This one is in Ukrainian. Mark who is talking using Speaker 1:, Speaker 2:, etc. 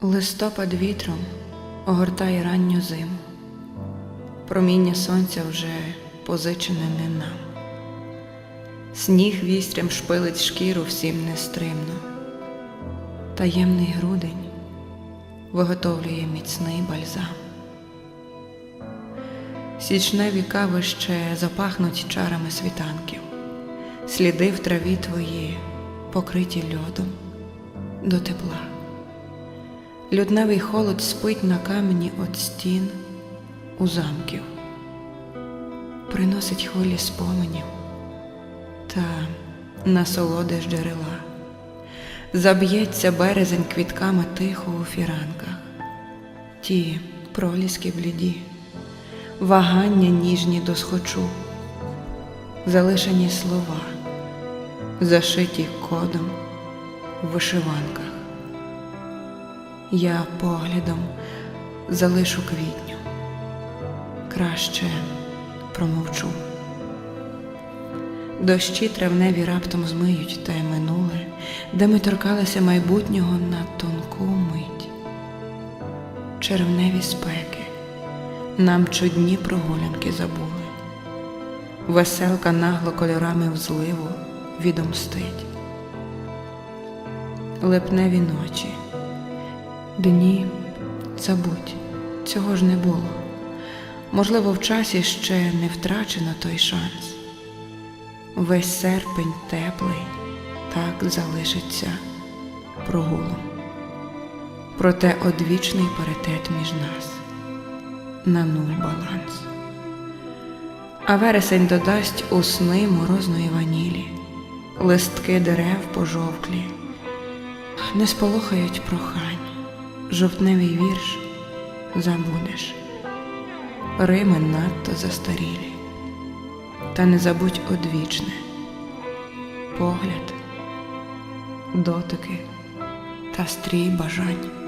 Speaker 1: Листопад вітром огортає ранню зиму. Проміння сонця вже позичене не нам. Сніг вістрям шпилить шкіру всім нестримно. Таємний грудень виготовлює міцний бальзам. Січневі кави ще запахнуть чарами світанків, сліди в траві твої, покриті льодом до тепла. Людневий холод спить на камені от стін у замків, приносить хвилі споменів та насолоди ж джерела. Заб'ється березень квітками тихо у фіранках, ті проліски бліді, вагання ніжні досхочу, залишені слова, зашиті кодом в вишиванках. Я поглядом залишу квітню, краще промовчу. Дощі травневі раптом змиють те минуле, де ми торкалися майбутнього на тонку мить. Червневі спеки нам чудні прогулянки забули. Веселка нагло кольорами в зливу відомстить. Липневі ночі. Дні, забудь, цього ж не було. Можливо, в часі ще не втрачено той шанс. Весь серпень теплий, так залишиться прогулом. Проте одвічний паритет між нас на нуль баланс. А вересень додасть у сни морозної ванілі, листки дерев пожовклі, не сполохають прохань жовтневий вірш забудеш, Рими надто застарілі, та не забудь одвічне. Погляд, дотики та стрій бажань.